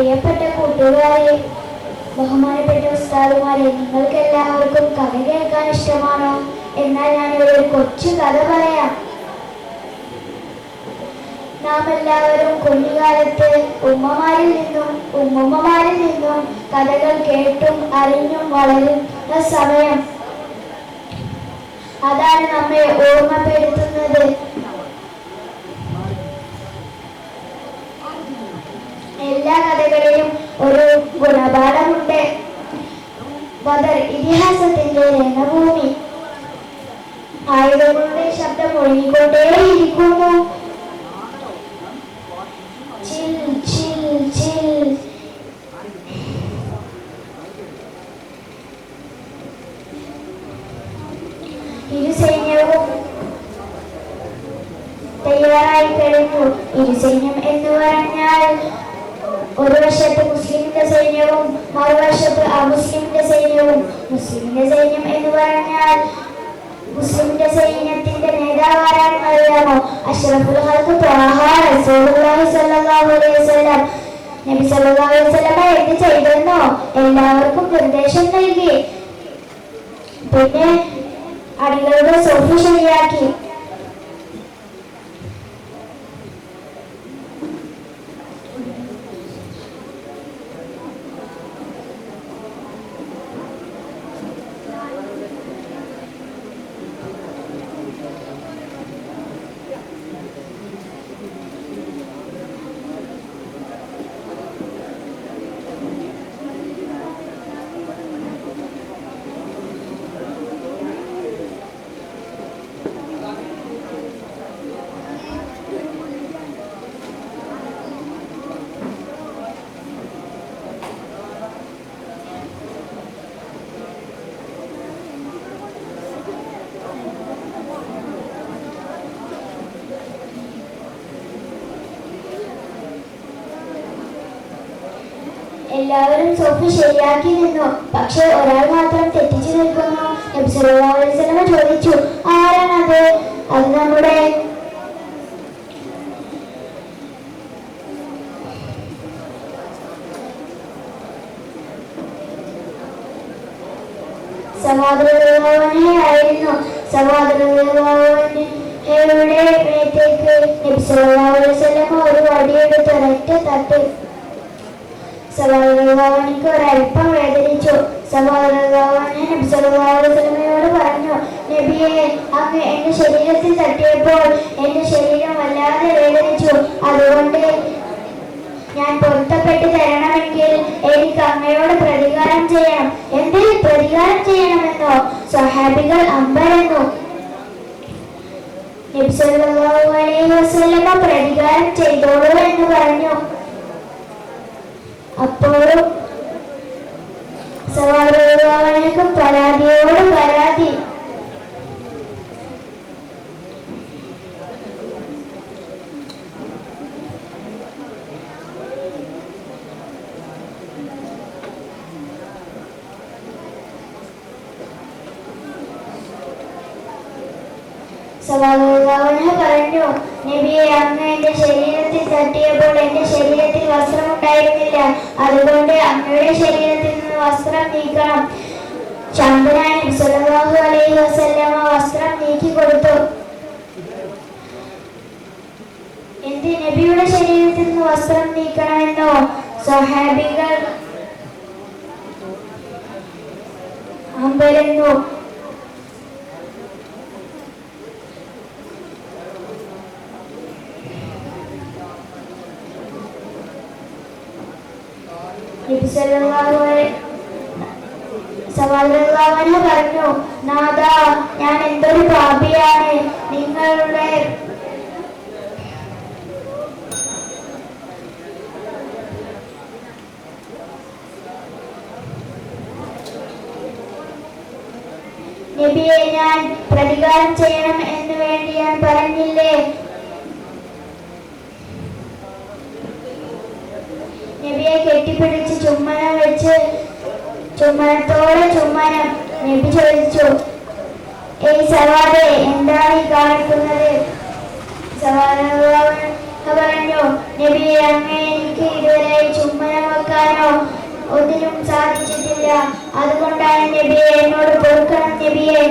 പ്രിയപ്പെട്ട കൂട്ടുകാരെ ബഹുമാനപ്പെട്ട ഉസ്താദുമാരെ നിങ്ങൾക്ക് എല്ലാവർക്കും കഥ കേൾക്കാൻ ഇഷ്ടമാണോ. എന്നാൽ ഞാൻ ഇവിടെ ഒരു കൊച്ചു കഥ പറയാം. നാം എല്ലാവരും കുഞ്ഞുകാലത്ത് ഉമ്മമാരിൽ നിന്നും ഉമ്മുമ്മമാരിൽ നിന്നും കഥകൾ കേട്ടും അറിഞ്ഞും വളരുന്ന സമയം. അതാണ് നമ്മെ ഓർമ്മപ്പെടുത്തുന്നത്. കഥകളിലും ഒരു ഗുണപാഠമുണ്ട്. ബദർ ഇതിഹാസത്തിന്റെ രംഗഭൂമി. ആയുധങ്ങളുടെ ശബ്ദം ഒഴുകിക്കൊണ്ടേയിരിക്കുന്നു. ചിൽ ചിൽ തയ്യാറായി കഴിഞ്ഞു. ഇരു സൈന്യം എന്ന് പറഞ്ഞാൽ ഒരു വശത്ത് മുസ്ലിമിന്റെ സൈന്യവും മറുവശത്ത് അമുസ്ലിമിന്റെ സൈന്യവും. മുസ്ലിമിന്റെ സൈന്യം എന്ന് പറഞ്ഞാൽ മുസ്ലിമിന്റെ സൈന്യത്തിന്റെ നേതാവ് അറിയാമോ? അഷ്റഫുൽ ത്വാഹ റസൂലുള്ളാഹി സ്വല്ലല്ലാഹു അലൈഹി വസല്ലം. നബി സല്ലല്ലാഹു അലൈഹി വസല്ലം എന്ത് ചെയ്തെന്നോ എല്ലാവർക്കും നിർദ്ദേശം നൽകി. പിന്നെ അടികളുടെ സോഫി ശരിയാക്കി. എല്ലാവരും സോഫ ശരിയാക്കി നിന്നു. പക്ഷെ ഒരാൾ മാത്രം തെറ്റിച്ചു നിൽക്കുന്നു. നബി സല്ലല്ലാഹു അലൈഹി വസല്ലം ചോദിച്ചു ആരാണത്? അത് നമ്മുടെ സഹോദരങ്ങളായിരുന്നു വസല്ലം ഒരു വടിയെടുത്ത് ഒരൊറ്റ തട്ട് സഹോദരഗാവണിക്ക് ഒരല്പം വേദനിച്ചു. സഹോദരഗാവണി നബി പറഞ്ഞു നബിയെ അങ്ങ് എന്റെ ശരീരത്തിൽ തട്ടിയപ്പോൾ എന്റെ ശരീരം വല്ലാതെ വേദനിച്ചു. അതുകൊണ്ട് ഞാൻ പൊരുത്തപ്പെട്ട് തരണമെങ്കിൽ എനിക്ക് അങ്ങയോട് പ്രതികാരം ചെയ്യണം എന്തിൽ പ്രതികാരം ചെയ്യണമെന്നോ? സ്വഹാബികൾ അമ്പരന്നു. നബി സല്ലല്ലാഹു അലൈഹി വസല്ലമ പ്രതികാരം ചെയ്തോളൂ എന്ന് പറഞ്ഞു. അപ്പോഴും സഹോദരങ്ങൾക്ക് പരാതിയോട് പരാതി പറഞ്ഞു നബിയെ അമ്മ എന്റെ ശരീരത്തിൽ തട്ടിയപ്പോൾ എന്റെ ശരീരത്തിൽ വസ്ത്രമുണ്ടായിരുന്നില്ല അതുകൊണ്ട് അമ്മയുടെ ശരീരത്തിൽ നിന്ന് വസ്ത്രം നീക്കണം. ചന്ദ്രനായി സല്ലല്ലാഹു അലൈഹി വസല്ലമ വസ്ത്രം നീക്കി കൊടുത്തു. എന്ത് നബിയുടെ ശരീരത്തിൽ നിന്ന് വസ്ത്രം നീക്കണമെന്നോ? സ്വഹാബികൾ അമ്പരന്നു. സഹോദരൻ പറഞ്ഞു. നാഥ ഞാൻ എന്തൊരു പാപിയാണ്? നിങ്ങളുടെ നബിയെ ഞാൻ പ്രതികാരം ചെയ്യണം എന്ന് വേണ്ടി ഞാൻ പറഞ്ഞില്ലേ നബിയെ കെട്ടിപ്പിടിച്ച് ചുമ്മന വെച്ച് ചുമ്മനത്തോടെ ചുമ്മനം നബി ചോദിച്ചു ഏയ് സവാദെ എന്താണ് ഈ കാണിക്കുന്നത്? പറഞ്ഞു നബിയെ അങ്ങനെ എനിക്ക് ഇതുവരെ ചുമ്മനമോ ഒന്നിനും സാധിച്ചിട്ടില്ല. അതുകൊണ്ടാണ് നബിയെ എന്നോട് പൊറുക്കണം നബിയെ.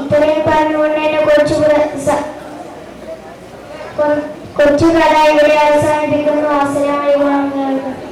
ഇത്രയും പറഞ്ഞുകൊണ്ട് എന്നെ കൊച്ചു കൊച്ചു കഥ ഇവിടെ അവസാനിപ്പിക്കുന്നു. അസ്സലാമലൈക്കും